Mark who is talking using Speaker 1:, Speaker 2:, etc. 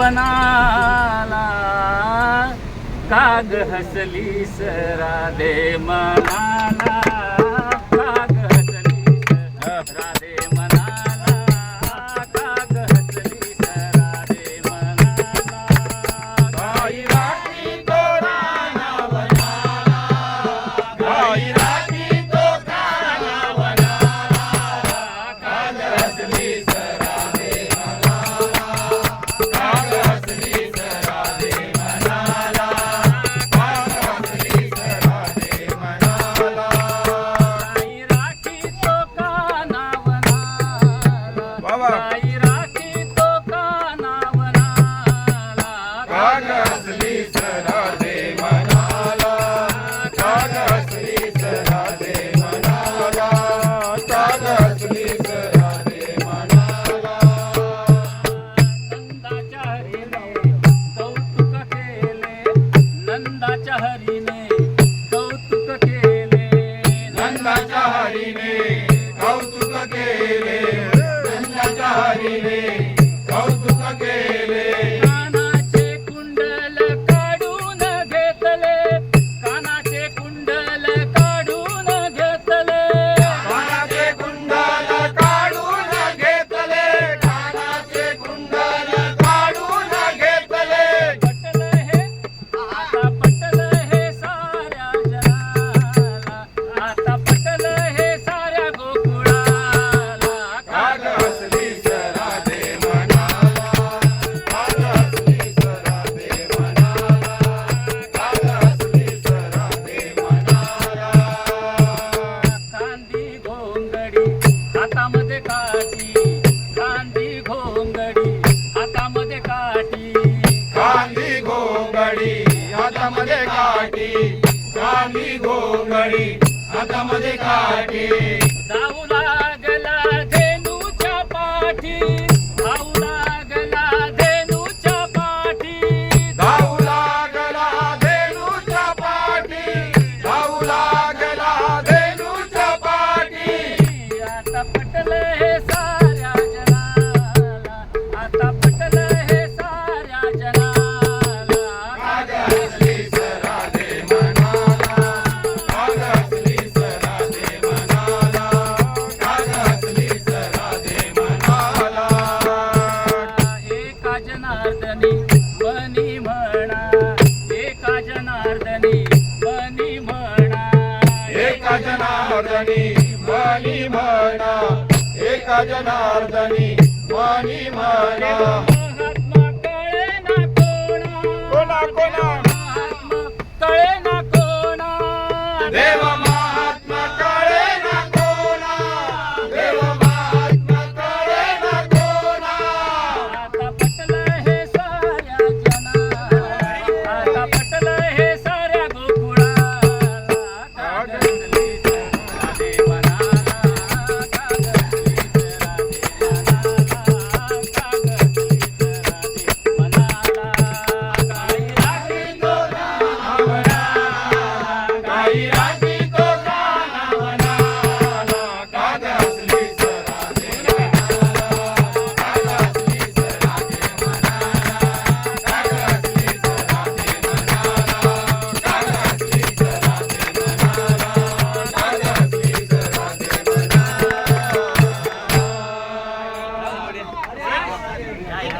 Speaker 1: बनाला काग
Speaker 2: हसली सरा दे मना
Speaker 1: ta chơi. हातामध्ये
Speaker 2: काटे.
Speaker 1: जाऊ जनार्दनी बनी म्हणा. एका जनार्दनी बनी म्हणा.
Speaker 2: एका जनार्दनी बनी म्हणा. एका जनार्दनी बनी म्हणा.